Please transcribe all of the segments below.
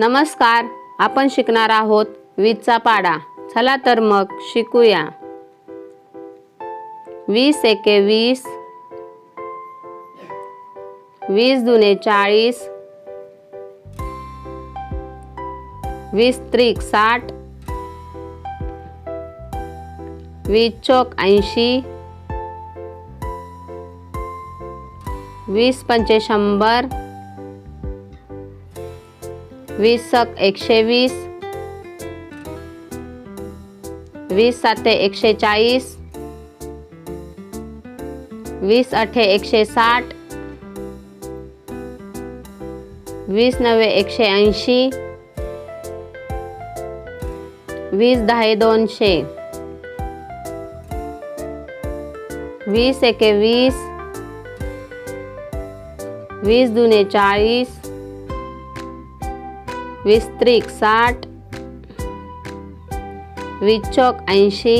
नमस्कार आपण शिकणार आहोत वीजचा पाडा. चला तर मग शिकूया. वीस एके वीस वीस दुने चाळीस वीस त्रिक साठ वीस चौक ऐंशी वीस पंचे शंभर वीस सक एकशे वीस. वीस साते एकशे चाळीस. वीस अठे एकशे साठ. वीस नवे एकशे ऐंशी. वीस दहा दोनशे. वीस एके वीस. वीस दुने चाळीस. वीस त्रिक साठ. वीस चौक ऐंशी.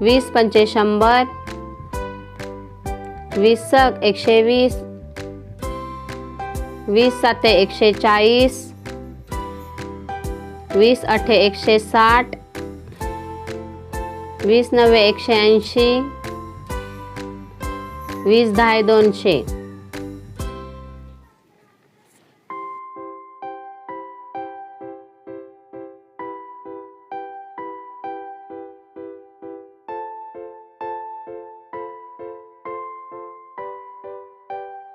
वीस पंचे शंभर. वीस सक एकशे वीस. वीस साते एकशे चाळीस. वीस अठे एकशे साठ. वीस नव्वे एकशे ऐंशी. वीस दहा दोनशे.